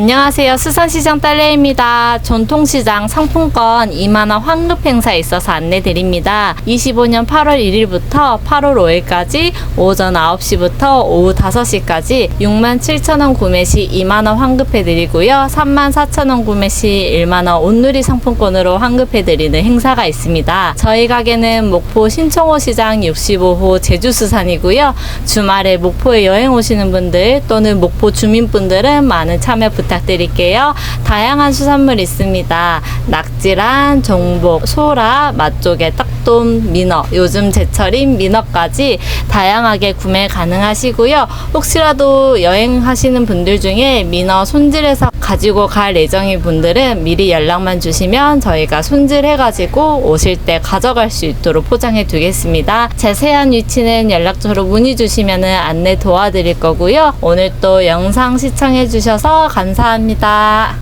안녕하세요. 수산시장 딸내입니다. 전통시장 상품권 2만원 환급 행사에 있어서 안내드립니다. 25년 8월 1일부터 8월 5일까지 오전 9시부터 오후 5시까지 6만 7천원 구매 시 2만원 환급해드리고요. 3만 4천원 구매 시 1만원 온누리 상품권으로 환급해드리는 행사가 있습니다. 저희 가게는 목포 신청호 시장 65호 제주수산이고요. 주말에 목포에 여행 오시는 분들 또는 목포 주민분들은 많은 참여 부탁드 릴게요. 다양한 수산물 있습니다. 낙지란, 종복, 소라, 맛조개, 딱돔, 민어, 요즘 제철인 민어까지 다양하게 구매 가능하시고요. 혹시라도 여행하시는 분들 중에 민어 손질해서 가지고 갈 예정인 분들은 미리 연락만 주시면 저희가 손질해가지고 오실 때 가져갈 수 있도록 포장해 두겠습니다. 자세한 위치는 연락처로 문의 주시면 안내 도와드릴 거고요. 오늘 또 영상 시청해 주셔서 감사합니다.